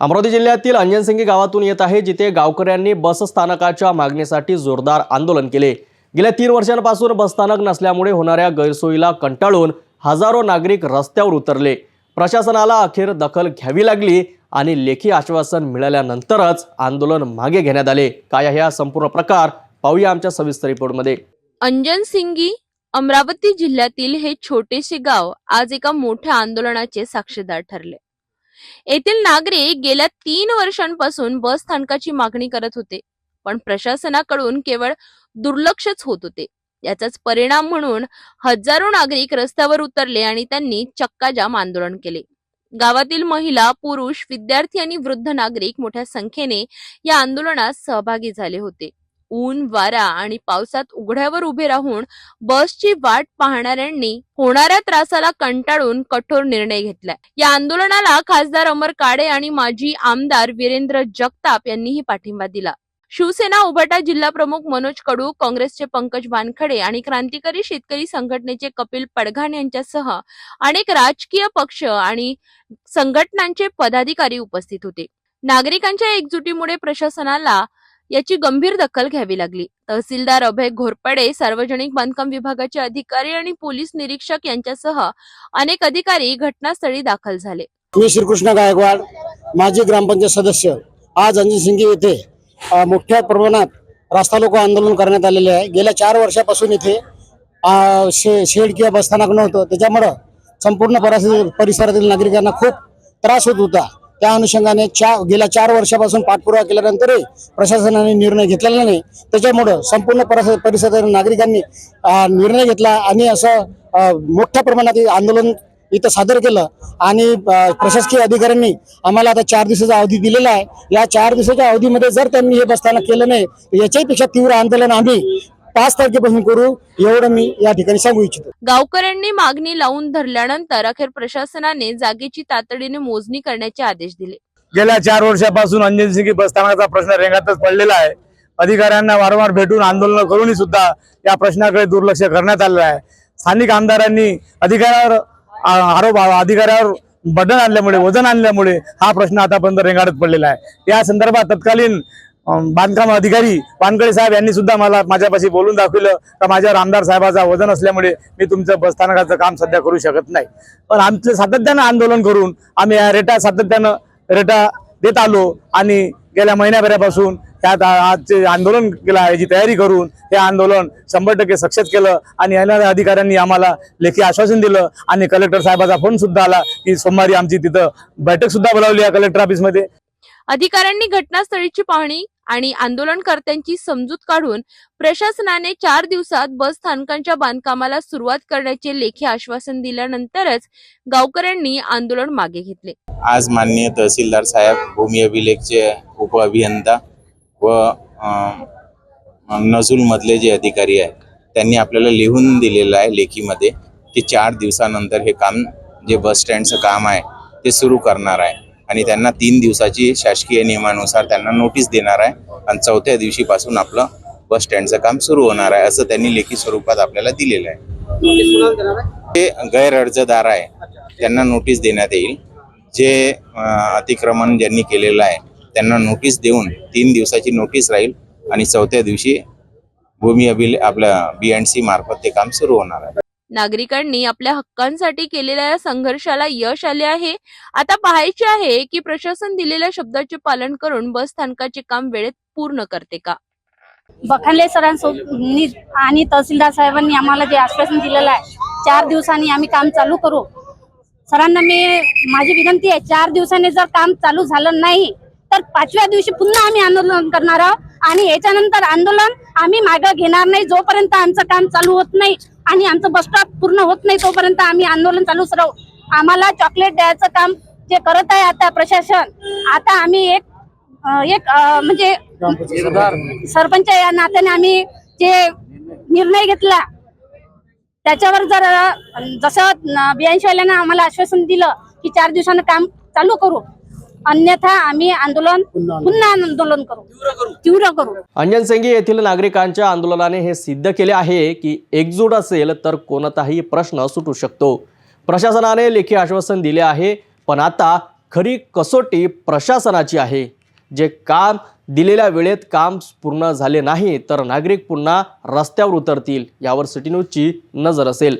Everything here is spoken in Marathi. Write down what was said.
अमरावती जिल्ह्यातील अंजनसिंगी गावातून येत आहे जिथे गावकऱ्यांनी बस स्थानकाच्या मागणीसाठी जोरदार आंदोलन केले. गेल्या तीन वर्षांपासून बसस्थानक नसल्यामुळे होणाऱ्या गैरसोयीला कंटाळून हजारो नागरिक रस्त्यावर उतरले. प्रशासनाला अखेर दखल घ्यावी लागली आणि लेखी आश्वासन मिळाल्यानंतरच आंदोलन मागे घेण्यात आले. काय ह्या हा संपूर्ण प्रकार? पाहूया आमच्या सविस्तर रिपोर्टमध्ये. अंजन सिंगी अमरावती जिल्ह्यातील हे छोटेसे गाव आज एका मोठ्या आंदोलनाचे साक्षीदार ठरले. येथील नागरिक गेल्या तीन वर्षांपासून बस स्थानकाची मागणी करत होते पण प्रशासनाकडून केवळ दुर्लक्षच होत होते. याचाच परिणाम म्हणून हजारो नागरिक रस्त्यावर उतरले आणि त्यांनी चक्काजाम आंदोलन केले. गावातील महिला पुरुष विद्यार्थी आणि वृद्ध नागरिक मोठ्या संख्येने या आंदोलनात सहभागी झाले होते. ऊन वारा आणि पावसात उघड्यावर उभे राहून बसची वाट पाहणाऱ्यांनी होणाऱ्या त्रासाला कंटाळून कठोर निर्णय घेतलाय. या आंदोलनाला खासदार अमर काळे आणि माजी आमदार वीरेंद्र जगताप यांनीही पाठिंबा दिला. शिवसेना उभाटा जिल्हा प्रमुख मनोज कडू काँग्रेसचे पंकज वानखडे आणि क्रांतिकारी शेतकरी संघटनेचे कपिल पडघाण यांच्यासह अनेक राजकीय पक्ष आणि संघटनांचे पदाधिकारी उपस्थित होते. नागरिकांच्या एकजुटीमुळे प्रशासनाला याची गंभीर दखल घ्यावी लागली. तहसीलदार अभय घोरपडे सार्वजनिक बांधकाम विभागाचे अधिकारी आणि पोलीस निरीक्षक यांच्यासह अनेक अधिकारी घटनास्थळी दाखल झाले. मी श्रीकृष्ण गायकवाड माजी ग्रामपंचायत सदस्य. आज अंजनसिंगी येथे मोठ्या प्रमाणात रास्ता लोक आंदोलन करण्यात आलेले आहे. गेल्या चार वर्षापासून इथे शे शेड किंवा बसस्थानक नव्हतं. त्याच्यामुळं संपूर्ण परिसरातील नागरिकांना खूप त्रास होत होता. त्या अनुषंगाने चा गेल्या चार वर्षापासून पाठपुरावा केल्यानंतरही प्रशासनाने निर्णय घेतलेला नाही. त्याच्यामुळं संपूर्ण परिसरातील नागरिकांनी निर्णय घेतला आणि असं मोठ्या प्रमाणात आंदोलन इथं सादर केलं. आणि प्रशासकीय अधिकाऱ्यांनी आम्हाला आता चार दिवसाचा अवधी दिलेला आहे. या चार दिवसाच्या अवधीमध्ये जर त्यांनी हे बसताना केलं नाही याच्याहीपेक्षा याच्याही पेक्षा तीव्र आंदोलन आम्ही पाच तारखेपासून करू एवढं मी या ठिकाणी सांगू इच्छितो. गावकऱ्यांनी मागणी लावून धरल्यानंतर अखेर प्रशासनाने जागेची तातडीने मोजणी करण्याचे आदेश दिले. गेल्या चार वर्षापासून अंजन सिंगी बसस्थानकाचा प्रश्न रेंगातच पडलेला आहे. अधिकाऱ्यांना वारंवार भेटून आंदोलन करूनही सुद्धा या प्रश्नाकडे दुर्लक्ष करण्यात आलेलं आहे. स्थानिक आमदारांनी अधिकाऱ्यावर आरोप अधिकाऱ्यावर बटन आणल्यामुळे वजन आणल्यामुळे हा प्रश्न आतापर्यंत रेंगाळत पडलेला आहे. या संदर्भात तत्कालीन बांधकाम अधिकारी पानकडे साहेब यांनी सुद्धा मला माझ्यापाशी बोलून दाखवलं का माझ्यावर आमदार साहेबाचा वजन असल्यामुळे मी तुमचं बसस्थानकाचं काम सध्या करू शकत नाही. पण आमचं सातत्यानं आंदोलन करून आम्ही या रेटा सातत्यानं रेटा देत आलो आणि गेल्या महिन्याभरापासून त्यात आजचे आंदोलन केलं आहे याची तयारी करून हे आंदोलन शंभर टक्के सक्सेस केलं आणि येणाऱ्या अधिकाऱ्यांनी आम्हाला लेखी आश्वासन दिलं आणि कलेक्टर साहेबाचा फोन सुद्धा आला की सोमवारी आमची तिथं बैठक सुद्धा बोलावली आहे कलेक्टर ऑफिसमध्ये अधिकाऱ्यांनी घटनास्थळीची पाहणी आणि आंदोलनकर्त्यांची समजूत काढून प्रशासनाने चार दिवसात बस स्थानकांच्या बांधकामाला सुरुवात करण्याचे लेखी आश्वासन दिल्यानंतरच गावकऱ्यांनी आंदोलन मागे घेतले. आज माननीय तहसीलदार साहेब भूमी अभिलेखचे उप अभियंता व नजूल मधले जे अधिकारी आहेत त्यांनी आपल्याला लिहून दिलेलं आहे लेखीमध्ये की चार दिवसानंतर हे काम जे बस स्टँडचं काम आहे ते सुरू करणार आहे. आणि त्यांना तीन दिवसाची शासकीय नियमानुसार त्यांना नोटीस देणार आहे. आणि चौथ्या दिवशीपासून आपलं बस स्टँडचं काम सुरू होणार आहे असं त्यांनी लेखी स्वरूपात आपल्याला दिलेलं आहे. ते गैर अर्जदार आहे? त्यांना नोटीस देण्यात येईल. जे अतिक्रमण ज्यांनी केलेलं आहे त्यांना नोटीस देऊन तीन दिवसाची नोटीस राहील आणि चौथ्या दिवशी भूमी अभिले आपल्या बी अँड सी मार्फत ते काम सुरू होणार आहे. नागरिकांनी आपल्या हक्कांसाठी केलेल्या या संघर्षाला यश आले आहे. आता पाहायचे आहे की प्रशासन दिलेल्या शब्दाचे पालन करून बस स्थानकाचे काम वेळेत पूर्ण करते का? बखानले सरांसोबत आणि तहसीलदार साहेबांनी आम्हाला जे आश्वासन दिलेलं आहे चार दिवसांनी आम्ही काम चालू करू. सरांना मी माझी विनंती आहे चार दिवसांनी जर काम चालू झालं नाही तर पाचव्या दिवशी पुन्हा आम्ही आंदोलन करणार आहोत आणि याच्यानंतर आंदोलन आम्ही मागं घेणार नाही जोपर्यंत आमचं काम चालू होत नाही. आणि आमचं बस स्टॉप पूर्ण होत नाही तोपर्यंत आम्ही आंदोलन चालूच राहू. आम्हाला चॉकलेट द्यायचं काम जे करत आहे आता प्रशासन आता आम्ही एक एक म्हणजे सरपंच. या नात्याने आम्ही जे निर्णय घेतला त्याच्यावर जर जसं बियांशी वाल्यानं आम्हाला आश्वासन दिलं की चार दिवसानं काम चालू करू अन्यथा आम्ही आंदोलन पुन्हा आंदोलन. करू. तीव्र करू. अंजनसिंगी येथील नागरिकांच्या आंदोलनाने हे सिद्ध केले आहे की एकजूट असेल तर कोणताही प्रश्न सुटू शकतो. प्रशासनाने लेखी आश्वासन दिले आहे पण आता खरी कसोटी प्रशासनाची आहे. जे काम दिलेल्या वेळेत काम पूर्ण झाले नाही तर नागरिक पुन्हा रस्त्यावर उतरतील यावर सिटी न्यूजची नजर असेल.